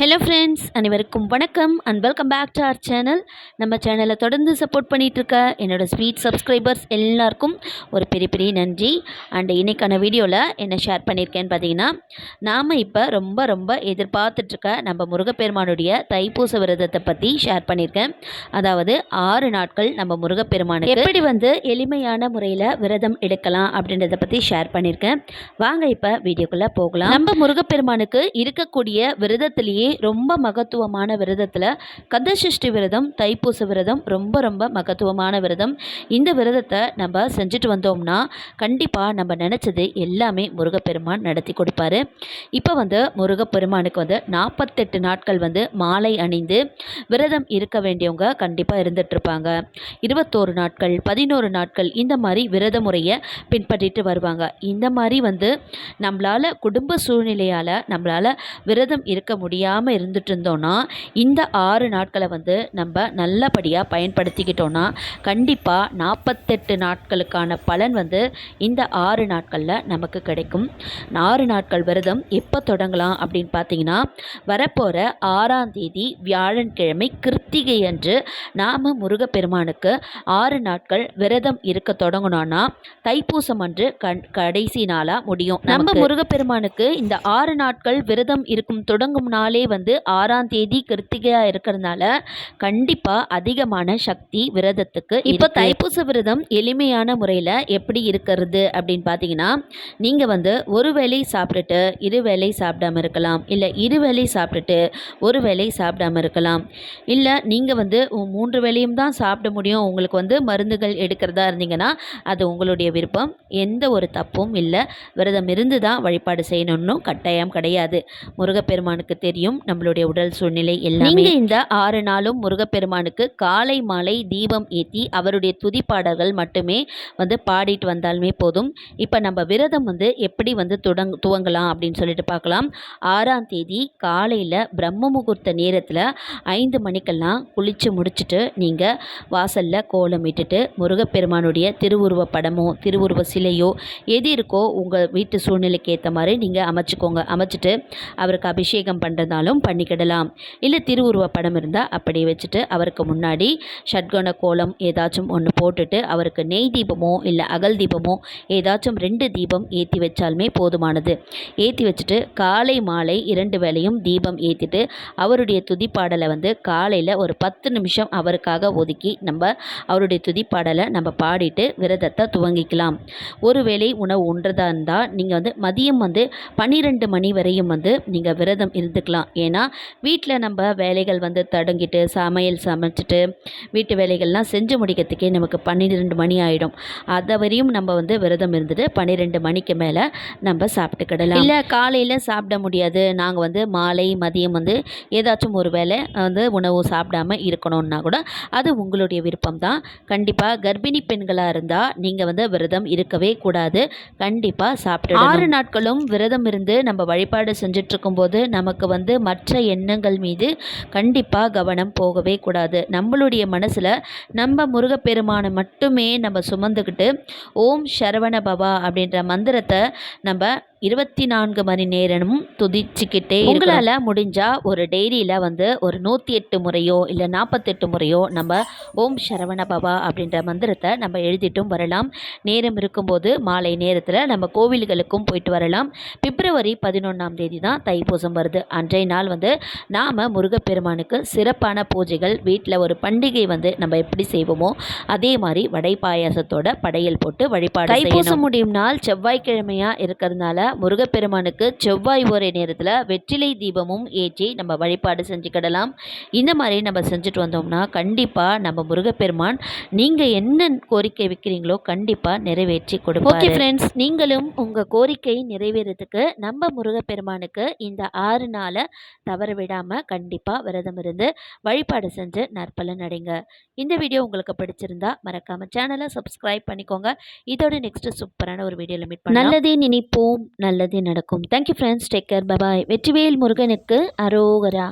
Hello friends அனைவருக்கும் வணக்கம் and welcome back to our channel நம்ம சேனலை தொடர்ந்து சப்போர்ட் பண்ணிகிட்ருக்க என்னோட ஸ்வீட் சப்ஸ்கிரைபர்ஸ் எல்லாருக்கும் ஒரு பெரிய பெரிய நன்றி. அண்ட் இன்னைக்கான வீடியோவில் என்ன ஷேர் பண்ணியிருக்கேன்னு பார்த்தீங்கன்னா நாம் இப்போ ரொம்ப ரொம்ப எதிர்பார்த்துட்ருக்க நம்ம முருகப்பெருமானுடைய தைப்பூச விரதத்தை பற்றி ஷேர் பண்ணியிருக்கேன் அதாவது ஆறு நாட்கள் நம்ம முருகப்பெருமானுக்கு எப்படி வந்து எளிமையான முறையில் விரதம் எடுக்கலாம் அப்படின்றத பற்றி ஷேர் பண்ணியிருக்கேன் வாங்க இப்போ வீடியோக்குள்ளே போகலாம். நம்ம முருகப்பெருமானுக்கு இருக்கக்கூடிய விரதத்திலேயே ரொம்ப மகத்துவமான விரதத்தில் கந்தசஷ்டி விரதம் தைப்பூச விரதம் ரொம்ப ரொம்ப மகத்துவமான விரதம். இந்த விரதத்தை நம்ம செஞ்சுட்டு வந்தோம்னா கண்டிப்பாக நம்ம நினச்சது எல்லாமே முருகப்பெருமான் நடத்தி கொடுப்பாரு. இப்போ வந்து முருகப்பெருமானுக்கு வந்து நாற்பத்தெட்டு நாட்கள் வந்து மாலை அணிந்து விரதம் இருக்க வேண்டியவங்க கண்டிப்பாக இருந்துகிட்ருப்பாங்க இருபத்தோரு நாட்கள் பதினோரு நாட்கள் இந்த மாதிரி விரத முறையை பின்பற்றிட்டு வருவாங்க. இந்த மாதிரி வந்து நம்மளால் குடும்ப சூழ்நிலையால் நம்மளால் விரதம் இருக்க முடியாமல் இருந்துட்டு இருந்தோன்னா இந்த ஆறு நாட்களை வந்து நம்ம நல்லபடியாக பயன்படுத்திக்கிட்டோன்னா கண்டிப்பாக நாற்பத்தெட்டு நாட்களுக்கான பலன் வந்து இந்த ஆறு நாட்களில் நமக்கு கிடைக்கும். ஆறு நாட்கள் விரதம் எப்போ தொடங்கலாம் அப்படின்னு பார்த்தீங்கன்னா வரப்போகிற ஆறாம் தேதி வியாழன்கிழமை கிருத்திகை அன்று நாம் முருகப்பெருமானுக்கு ஆறு நாட்கள் விரதம் இருக்க தொடங்கணும்னா தைப்பூசம் அன்று கண் கடைசி நாளாக முடியும். நம்ம முருகப்பெருமானுக்கு இந்த ஆறு நாட்கள் விரதம் இருக்கும் தொடங்கும் நாளே வந்து ஆறாம் தேதி கிருத்திகையாக இருக்கிறதுனால கண்டிப்பாக அதிகமான சக்தி விரதத்துக்கு இப்போ தைப்பூச விரதம் எளிமையான முறையில் எப்படி இருக்கிறது அப்படின்னு பார்த்தீங்கன்னா நீங்கள் வந்து ஒரு வேளை சாப்பிட்டுட்டு இரு வேளை சாப்பிடாம இருக்கலாம். இல்லை இரு வேளை சாப்பிட்டுட்டு ஒரு வேளை சாப்பிடாம இருக்கலாம். இல்லை நீங்கள் வந்து மூன்று வேளையும் தான் சாப்பிட முடியும். உங்களுக்கு வந்து மருந்துகள் எடுக்கிறதா இருந்தீங்கன்னா அது உங்களுடைய விருப்பம். எந்த ஒரு தப்பும் இல்லை. விரதம் இருந்து தான் வழிபாடு செய்யணும்னு கட்டாயம் கிடையாது. முருகப்பெருமானுக்கு தெரியும். நம்மளுடைய உடல் சூழ்நிலை எல்லாமே. இந்த ஆறு நாளும் முருகப்பெருமானுக்கு காலை மாலை தீபம் ஏற்றி அவருடைய துதிப்பாடல்கள் மட்டுமே வந்து பாடிட்டு வந்தாலுமே போதும். இப்போ நம்ம விரதம் வந்து எப்படி வந்து தொடங் துவங்கலாம் அப்படின்னு சொல்லிட்டு பார்க்கலாம். ஆறாம் தேதி காலையில் பிரம்ம முகூர்த்த நேரத்தில் ஐந்து மணிக்கெல்லாம் குளித்து முடிச்சுட்டு நீங்கள் வாசலில் கோலம் இட்டுட்டு முருகப்பெருமானுடைய திருவுருவ படமோ திருவுருவ சிலையோ எது இருக்கோ உங்கள் வீட்டு சூழ்நிலைக்கு ஏற்ற மாதிரி நீங்கள் அமைச்சுக்கோங்க. அமைச்சிட்டு அவருக்கு அபிஷேகம் வேணாலும் பண்ணிக்கிடலாம். இல்லை திருவுருவ படம் இருந்தால் அப்படியே வச்சுட்டு அவருக்கு முன்னாடி ஷட்கோண கோலம் ஏதாச்சும் ஒன்று போட்டுட்டு அவருக்கு நெய் தீபமோ இல்லை அகல் தீபமோ ஏதாச்சும் ரெண்டு தீபம் ஏற்றி வச்சாலுமே போதுமானது. ஏற்றி வச்சுட்டு காலை மாலை இரண்டு வேளையும் தீபம் ஏற்றிட்டு அவருடைய துதிப்பாடலை வந்து காலையில் ஒரு பத்து நிமிஷம் அவருக்காக ஒதுக்கி நம்ம அவருடைய துதிப்பாடலை நம்ம பாடிட்டு விரதத்தை துவங்கிக்கலாம். ஒருவேளை உணவு உண்றதா இருந்தால் நீங்கள் வந்து மதியம் வந்து பன்னிரெண்டு மணி வரையும் வந்து நீங்கள் விரதம் இருந்துக்கலாம். ஏன்னா வீட்டில் நம்ம வேலைகள் வந்து தொடங்கிட்டு சமையல் சமைச்சிட்டு வீட்டு வேலைகள்லாம் செஞ்சு முடிக்கிறதுக்கே நமக்கு பன்னிரெண்டு மணி ஆகிடும் அதை வரையும் நம்ம வந்து விரதம் இருந்துட்டு பன்னிரெண்டு மணிக்கு மேலே நம்ம சாப்பிட்டுக்கிடலாம் இல்லை காலையில் சாப்பிட முடியாது. நாங்கள் வந்து மாலை மதியம் வந்து ஏதாச்சும் ஒரு வேலை வந்து உணவு சாப்பிடாம இருக்கணும்னா கூட அது உங்களுடைய விருப்பம் தான். கண்டிப்பாக கர்ப்பிணி பெண்களாக இருந்தால் நீங்கள் வந்து விரதம் இருக்கவே கூடாது. கண்டிப்பாக சாப்பிட்டு ஆறு நாட்களும் விரதம் இருந்து நம்ம வழிபாடு செஞ்சிட்ருக்கும்போது நமக்கு வந்து மற்ற எண்ணங்கள் மீது கண்டிப்பாக கவனம் போகவே கூடாது. நம்மளுடைய மனசில் நம்ம முருகப்பெருமானை மட்டுமே நம்ம சுமந்துக்கிட்டு ஓம் சரவண பவா அப்படின்ற மந்திரத்தை நம்ம இருபத்தி நான்கு மணி நேரமும் துதிச்சுக்கிட்டே உங்களால் முடிஞ்சால் ஒரு டெய்ரியில் வந்து ஒரு நூற்றி எட்டு முறையோ இல்லை நாற்பத்தெட்டு முறையோ நம்ம ஓம் சரவண பவா அப்படின்ற மந்திரத்தை நம்ம எழுதிட்டும் வரலாம். நேரம் இருக்கும்போது மாலை நேரத்தில் நம்ம கோவில்களுக்கும் போயிட்டு வரலாம். பிப்ரவரி பதினொன்றாம் தேதி தான் தைப்பூசம் வருது. அன்றைய நாள் வந்து நாம் முருகப்பெருமானுக்கு சிறப்பான பூஜைகள் வீட்டில் ஒரு பண்டிகை வந்து நம்ம எப்படி செய்வோமோ அதே மாதிரி வடை பாயாசத்தோட படையல் போட்டு வழிபாடு தைப்பூசம் முடியும் நாள் செவ்வாய்க்கிழமையாக இருக்கிறதுனால முருகப்பெருமானுக்கு செவ்வாய் ஒரே நேரத்தில் வெற்றிலை தீபமும் ஏற்றி நம்ம வழிபாடு செஞ்சுக்கிடலாம். இந்த மாதிரி நம்ம செஞ்சுட்டு வந்தோம்னா கண்டிப்பாக நம்ம முருகப்பெருமான் நீங்கள் என்ன கோரிக்கை வைக்கிறீங்களோ கண்டிப்பாக நிறைவேற்றி கொடுப்போம் ஓகே ஃப்ரெண்ட்ஸ் நீங்களும் உங்கள் கோரிக்கை நிறைவேறதுக்கு நம்ம முருகப்பெருமானுக்கு இந்த ஆறு நாளை தவற விடாமல் கண்டிப்பாக விரதம் இருந்து வழிபாடு செஞ்சு நற்பலன் அடைங்க. இந்த வீடியோ உங்களுக்கு பிடிச்சிருந்தா மறக்காமல் சேனலை சப்ஸ்கிரைப் பண்ணிக்கோங்க. இதோட நெக்ஸ்ட் சூப்பரான ஒரு வீடியோவில் மீட் நல்லதே நினைப்போம். நல்லதே நடக்கும். Thank you friends take care bye bye Vetrivel முருகனுக்கு அரோகரா.